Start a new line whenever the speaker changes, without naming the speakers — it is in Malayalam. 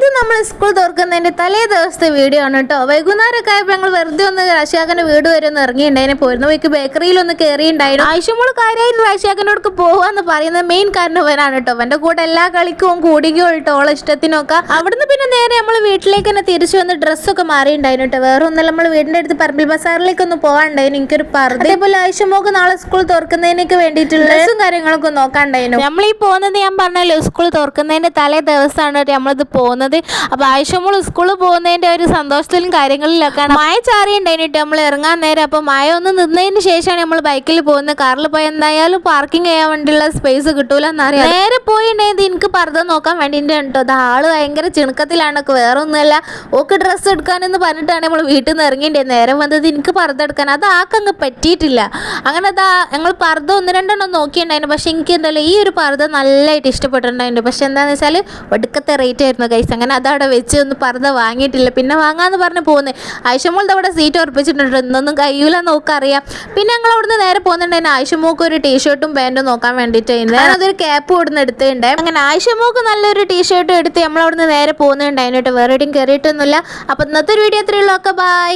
ഇത് നമ്മൾ സ്കൂൾ തുറക്കുന്നതിന്റെ തലേ ദിവസത്തെ വീഡിയോ ആണ് കേട്ടോ. വൈകുന്നേരമൊക്കെ ആയപ്പോൾ ഞങ്ങൾ വെറുതെ ഒന്ന് റാഷിയാക്കന്റെ വീട് വരെ ഒന്ന് ഇറങ്ങിയിട്ടുണ്ടായിരുന്നു. പോരുന്ന വഴിക്ക് ബേക്കറിയിൽ ഒന്ന് കയറിയിട്ടുണ്ടായിരുന്നു ആവശ്യമുള്ള കാര്യമായിട്ട് റാഷിയാക്കനോട് പോവാന്ന് പറയുന്നത് മെയിൻ കാരണം ഇവനാണ് കേട്ടോ. എന്റെ കൂടെ എല്ലാ കളിക്കും കൂടിക്കും കേട്ടോ. ഓളെ ഇഷ്ടത്തിനൊക്കെ. അവിടുന്ന് പിന്നെ നേരെ നമ്മൾ വീട്ടിലേക്ക് തന്നെ തിരിച്ചു വന്ന് ഡ്രസ്സൊക്കെ മാറിയിട്ടുണ്ടായിരുന്നു കേട്ടോ. വേറെ ഒന്നല്ല നമ്മൾ വീടിന്റെ അടുത്ത് പറമ്പിൽ ബസാറിലേക്ക് ഒന്ന് പോകാണ്ടായിരുന്നു എനിക്കൊരു പറഞ്ഞു അതേപോലെ ആവശ്യമോക്ക് നാളെ സ്കൂൾ തുറക്കുന്നതിനൊക്കെ വേണ്ടിയിട്ടുള്ള ഡ്രസ്സും കാര്യങ്ങളൊക്കെ നോക്കാണ്ടായിരുന്നു നമ്മൾ ഈ പോകുന്നത് ഞാൻ പറഞ്ഞല്ലോ സ്കൂൾ തുറക്കുന്നതിന്റെ തലേ ദിവസമാണ് നമ്മളിത് പോകുന്നത്. അപ്പൊ ആയിഷമോൾ സ്കൂളിൽ പോകുന്നതിന്റെ ഒരു സന്തോഷത്തിലും കാര്യങ്ങളിലൊക്കെയാണ് മഴ ചാറിയുണ്ടായിട്ട് നമ്മൾ ഇറങ്ങാൻ നേരം. അപ്പോൾ മഴ ഒന്ന് നിന്നതിന് ശേഷമാണ് നമ്മൾ ബൈക്കിൽ പോകുന്നത്. കാറിൽ പോയി എന്തായാലും പാർക്കിംഗ് ചെയ്യാൻ വേണ്ടിയുള്ള സ്പേസ് കിട്ടൂലെന്നറിയാം നേരെ പോയിട്ടുണ്ടെങ്കിൽ എനിക്ക് നോക്കാൻ വേണ്ടിയിട്ട് കേട്ടോ. അത് ആൾ ഭയങ്കര ചിണുക്കത്തിലാണ്. വേറെ ഒന്നുമല്ല ഓക്ക് ഡ്രസ്സ് എടുക്കാനെന്ന് പറഞ്ഞിട്ടാണ് നമ്മൾ വീട്ടിൽ നിന്ന് ഇറങ്ങിയിട്ട് നേരം വന്നത് എനിക്ക് പർദ്ദ എടുക്കാൻ. അത് ആക്കങ്ങ് പറ്റിയിട്ടില്ല. അങ്ങനെ അതാ ഞങ്ങൾ പർദ്ദ ഒന്ന് രണ്ടെണ്ണം നോക്കിയിട്ടുണ്ടായിരുന്നു. പക്ഷെ എനിക്ക് എന്തായാലും ഈ ഒരു പർദ്ദ നല്ലതായിട്ട് ഇഷ്ടപ്പെട്ടിട്ടുണ്ടായിരുന്നു. പക്ഷെ എന്താണെന്ന് വെച്ചാൽ ഒടുക്കത്തെ റേറ്റ് ആയിരുന്നു കൈസ് അങ്ങനെ അതവിടെ വെച്ച് ഒന്ന് പർദ്ദ വാങ്ങിയിട്ടില്ല. പിന്നെ വാങ്ങാന്ന് പറഞ്ഞ് പോകുന്നത് ആയിഷമോളുടെ അവിടെ സീറ്റ് ഉറപ്പിച്ചിട്ടുണ്ട്. ഇന്നൊന്നും കഴിയൂല നോക്കറിയാം പിന്നെ ഞങ്ങൾ അവിടുന്ന് നേരെ പോകുന്നുണ്ടായിരുന്നു ആയിഷമോക്ക് ഒരു ടീഷർട്ടും പാന്റും നോക്കാൻ വേണ്ടിയിട്ടായിരുന്നു അതൊരു ക്യാപ്പ് ഇവിടുന്ന് എടുത്തിട്ടുണ്ടായിരുന്നു. അങ്ങനെ ആയിഷമോക്ക് നല്ലൊരു ടീഷർട്ടും എടുത്ത് നമ്മളവിടുന്ന് നേരെ പോകുന്നുണ്ടായിരുന്നു കേട്ടോ. വേറെ എവിടെയും കയറിയിട്ടൊന്നുമില്ല അപ്പം ഇന്നത്തെ ഒരു വീഡിയോ എത്രയുള്ളൂ ഒക്കെ ബൈ